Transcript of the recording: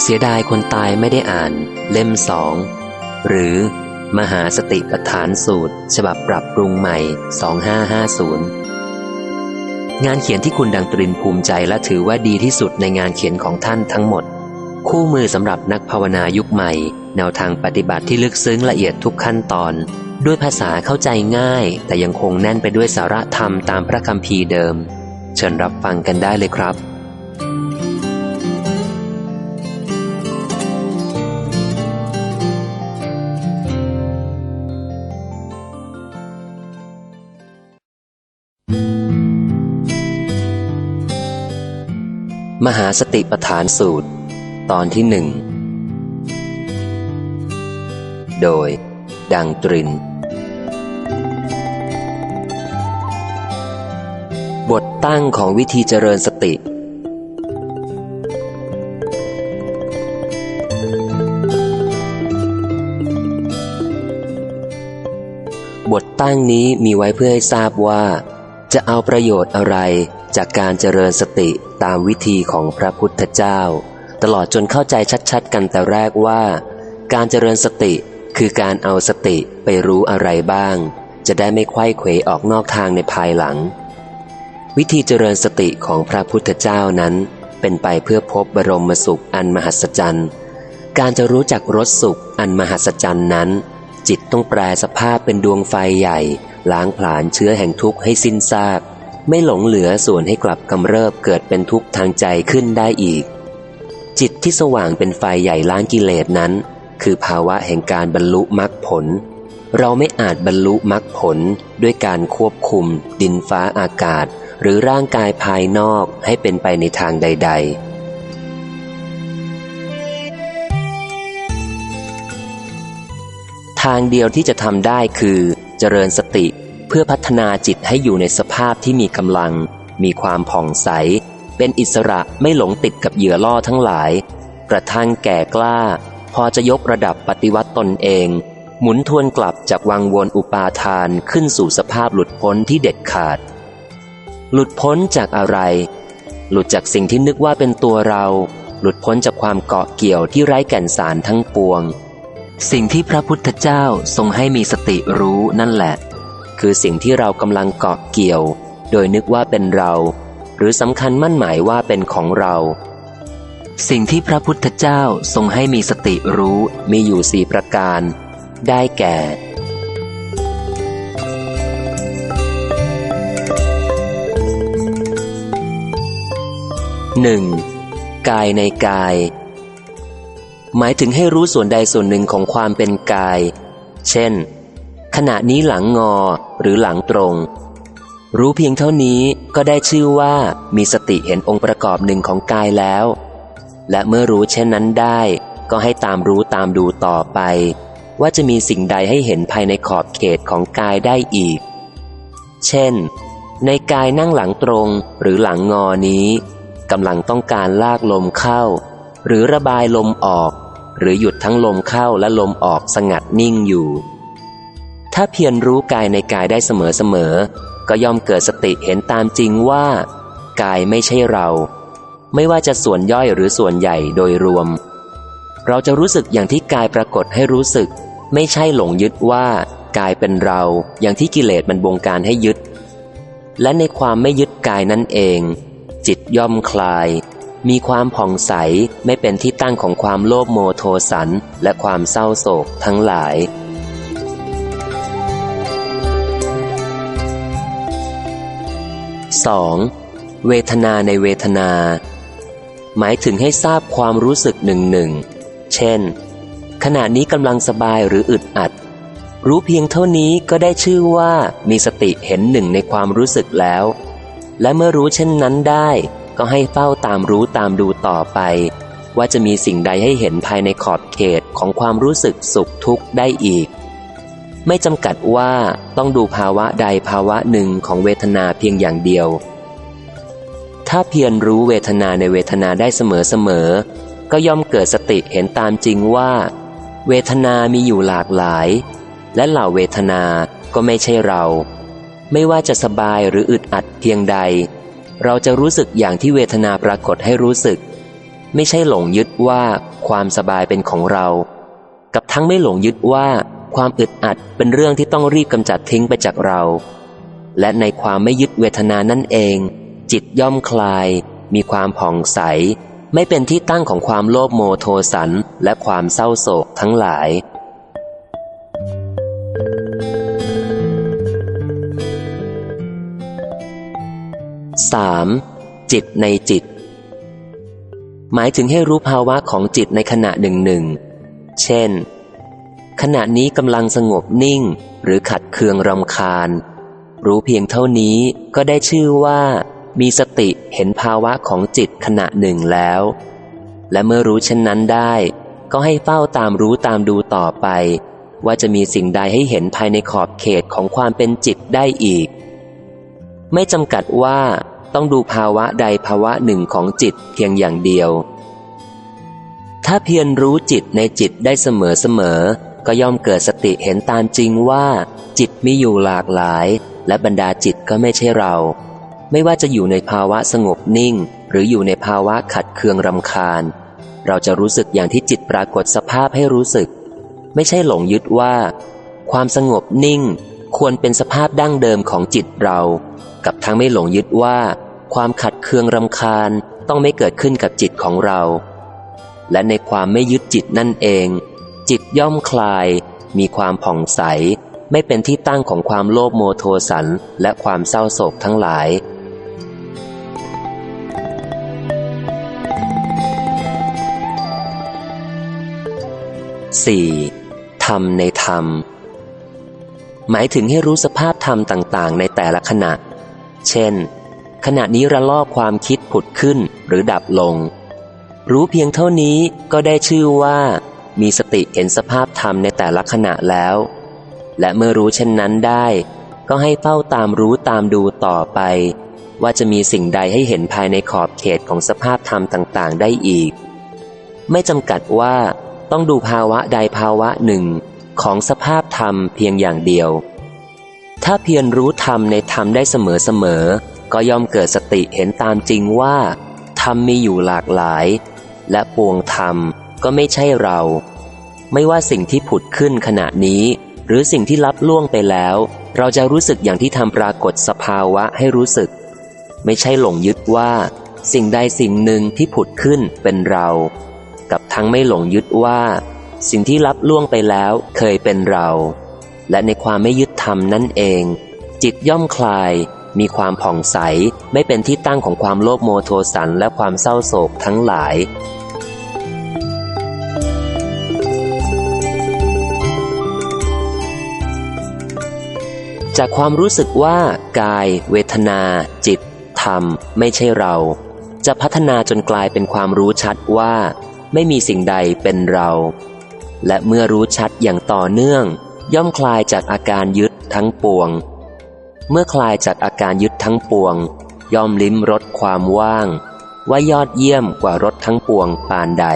เสียดายคนตายไม่ได้อ่าน เล่มสอง หรือ มหาสติปัฏฐานสูตร ฉบับปรับปรุงใหม่ 2550 งานเขียนที่คุณดังตรินภูมิใจและถือว่าดีที่สุดในงานเขียนของท่านทั้งหมด คู่มือสำหรับนักภาวนายุคใหม่ แนวทางปฏิบัติที่ลึกซึ้งละเอียดทุกขั้นตอน ด้วยภาษาเข้าใจง่าย แต่ยังคงแน่นไปด้วยสาระธรรมตามพระคัมภีร์เดิม เชิญรับฟังกันได้เลยครับ มหาสติปฐานสูตร ตอนที่หนึ่ง โดย ดังตริน บทตั้งของวิธีเจริญสติ บทตั้งนี้มีไว้เพื่อให้ทราบว่า จะเอาประโยชน์อะไรจากการเจริญสติ ตามวิธีของพระพุทธเจ้า ตลอดจนเข้าใจชัดๆ กันแต่แรกว่า การเจริญสติคือการเอาสติไปรู้อะไรบ้าง จะได้ไม่ไขว้เขวออกนอกทางในภายหลัง วิธีเจริญสติของพระพุทธเจ้านั้น เป็นไปเพื่อพบบรมสุขอันมหัศจรรย์การจะรู้จักรสสุขอันมหัศจรรย์นั้น จิตต้องแปลสภาพเป็นดวงไฟใหญ่ ล้างผลาญเชื้อแห่งทุกข์ให้สิ้นซาก ไม่หลงเหลือส่วนให้กลับกำเริบเกิดเป็นทุกข์ทางใจขึ้นได้อีก จิตที่สว่างเป็นไฟใหญ่ล้างกิเลสนั้น คือภาวะแห่งการบรรลุมรรคผล เราไม่อาจบรรลุมรรคผลด้วยการควบคุม ดินฟ้าอากาศ หรือร่างกายภายนอกให้เป็นไปในทางใด ๆทางเดียวที่จะทำได้คือ เจริญสติ เพื่อพัฒนาจิตให้อยู่ในสภาพที่มีกำลัง มีความผ่องใส เป็นอิสระไม่หลงติดกับเหยื่อล่อทั้งหลาย กระทั่งแก่กล้า พอจะยกระดับปฏิวัติตนเอง หมุนทวนกลับจากวังวนอุปาทานขึ้นสู่สภาพหลุดพ้นที่เด็ดขาด หลุดพ้นจากอะไร หลุดจากสิ่งที่นึกว่าเป็นตัวเรา หลุดพ้นจากความเกาะเกี่ยวที่ไร้แก่นสารทั้งปวง สิ่งที่พระพุทธเจ้าทรงให้มีสติรู้นั่นแหละ คือสิ่งที่เรากำลังเกาะเกี่ยว โดยนึกว่าเป็นเรา หรือสำคัญมั่นหมายว่าเป็นของเรา สิ่งที่พระพุทธเจ้าทรงให้มีสติรู้มีอยู่สี่ประการ ได้แก่หนึ่งกายในกาย หมายถึงให้รู้ส่วนใดส่วนหนึ่งของความเป็นกาย เช่น ขณะนี้หลังงอหรือหลังตรง รู้เพียงเท่านี้ก็ได้ชื่อว่ามีสติเห็นองค์ประกอบหนึ่งของกายแล้ว และเมื่อรู้เช่นนั้นได้ ก็ให้ตามรู้ตามดูต่อไป ว่าจะมีสิ่งใดให้เห็นภายในขอบเขตของกายได้อีก เช่น ในกายนั่งหลังตรงหรือหลังงอนี้กำลังต้องการลากลมเข้า หรือระบายลมออก หรือหยุดทั้งลมเข้าและลมออกสงัดนิ่งอยู่ ถ้าเพียรรู้กายในกายได้เสมอๆก็ย่อมเกิดสติเห็นตามจริงว่า กายไม่ใช่เรา ไม่ว่าจะส่วนย่อยหรือส่วนใหญ่โดยรวม เราจะรู้สึกอย่างที่กายปรากฏให้รู้สึก ไม่ใช่หลงยึดว่ากายเป็นเราอย่างที่กิเลสมันบงการให้ยึด และในความไม่ยึดกายนั่นเอง จิตย่อมคลาย มีความผ่องใสไม่เป็นที่ตั้งของความโลภโมโทสันและความเศร้าโศกทั้งหลาย 2. เวทนาในเวทนา หมายถึงให้ทราบความรู้สึกหนึ่งหนึ่ง เช่น ขณะนี้กำลังสบายหรืออึดอัด รู้เพียงเท่านี้ก็ได้ชื่อว่ามีสติเห็นหนึ่งในความรู้สึกแล้ว และเมื่อรู้เช่นนั้นได้ ก็ให้เฝ้าตามรู้ตามดูต่อไป ว่าจะมีสิ่งใดให้เห็นภายในขอบเขตของความรู้สึกสุขทุกข์ได้อีก ไม่จำกัดว่าต้องดูภาวะใดภาวะหนึ่งของเวทนาเพียงอย่างเดียว ถ้าเพียรรู้เวทนาในเวทนาได้เสมอๆ ก็ย่อมเกิดสติเห็นตามจริงว่า เวทนามีอยู่หลากหลาย และเหล่าเวทนาก็ไม่ใช่เรา ไม่ว่าจะสบายหรืออึดอัดเพียงใด เราจะรู้สึกอย่างที่เวทนาปรากฏให้รู้สึก ไม่ใช่หลงยึดว่าความสบายเป็นของเรา กับทั้งไม่หลงยึดว่า ความอึดอัดเป็นเรื่องที่ต้องรีบกำจัดทิ้งไปจากเรา และในความไม่ยึดเวทนานั่นเอง จิตย่อมคลาย มีความผ่องใส ไม่เป็นที่ตั้งของความโลภโมโทสัน และความเศร้าโศกทั้งหลาย 3. จิตในจิต หมายถึงให้รู้ภาวะของจิตในขณะหนึ่งหนึ่ง เช่น ขณะนี้กำลังสงบนิ่ง หรือขัดเคืองรำคาญ รู้เพียงเท่านี้ก็ได้ชื่อว่า มีสติเห็นภาวะของจิตขณะหนึ่งแล้ว และเมื่อรู้เช่นนั้นได้ ก็ให้เฝ้าตามรู้ตามดูต่อไป ว่าจะมีสิ่งใดให้เห็นภายในขอบเขตของความเป็นจิตได้อีก ไม่จำกัดว่าต้องดูภาวะใดภาวะหนึ่งของจิตเพียงอย่างเดียว ถ้าเพียรรู้จิตในจิตได้เสมอเสมอ ก็ย่อมเกิดสติเห็นตามจริงว่า จิตมีอยู่หลากหลาย และบรรดาจิตก็ไม่ใช่เรา ไม่ว่าจะอยู่ในภาวะสงบนิ่ง หรืออยู่ในภาวะขัดเคืองรำคาญ เราจะรู้สึกอย่างที่จิตปรากฏสภาพให้รู้สึก ไม่ใช่หลงยึดว่า ความสงบนิ่ง ควรเป็นสภาพดั้งเดิมของจิตเรา กับทั้งไม่หลงยึดว่า ความขัดเคืองรำคาญต้องไม่เกิดขึ้นกับจิตของเรา และในความไม่ยึดจิตนั่นเอง จิตย่อมคลาย มีความผ่องใส ไม่เป็นที่ตั้งของความโลภโมโทสัน และความเศร้าโศกทั้งหลาย 4. ธรรมในธรรม หมายถึงให้รู้สภาพธรรมต่าง ๆ ในแต่ละขณะ เช่น ขณะนี้ระลอกความคิดผุดขึ้นหรือดับลง รู้เพียงเท่านี้ก็ได้ชื่อว่า มีสติเห็นสภาพธรรมในแต่ละขณะแล้ว และเมื่อรู้เช่นนั้นได้ ก็ให้เฝ้าตามรู้ตามดูต่อไป ว่าจะมีสิ่งใดให้เห็นภายในขอบเขตของสภาพธรรมต่าง ๆ ได้อีก ไม่จำกัดว่าต้องดูภาวะใดภาวะหนึ่งของสภาพธรรมเพียงอย่างเดียว ถ้าเพียรรู้ธรรมในธรรมได้เสมอๆก็ย่อมเกิดสติเห็นตามจริงว่าธรรมมีอยู่หลากหลาย และปวงธรรม ก็ไม่ใช่เรา ไม่ว่าสิ่งที่ผุดขึ้นขณะนี้ หรือสิ่งที่ลับล่วงไปแล้ว เราจะรู้สึกอย่างที่ทำปรากฏสภาวะให้รู้สึก ไม่ใช่หลงยึดว่า สิ่งใดสิ่งหนึ่งที่ผุดขึ้นเป็นเรา กับทั้งไม่หลงยึดว่า สิ่งที่ลับล่วงไปแล้วเคยเป็นเรา และในความไม่ยึดธรรมนั่นเอง จิตย่อมคลายมีความผ่องใส ไม่เป็นที่ตั้งของความโลภโมโทสันและความเศร้าโศกทั้งหลาย จากความรู้สึกว่า กาย เวทนา จิต ธรรม ไม่ใช่เรา จะพัฒนาจนกลายเป็นความรู้ชัดว่า ไม่มีสิ่งใดเป็นเรา และเมื่อรู้ชัดอย่างต่อเนื่อง ย่อมคลายจากอาการยึดทั้งปวง เมื่อคลายจากอาการยึดทั้งปวง ย่อมลิ้มรสความว่าง ว่ายอดเยี่ยมกว่ารสทั้งปวงปานใด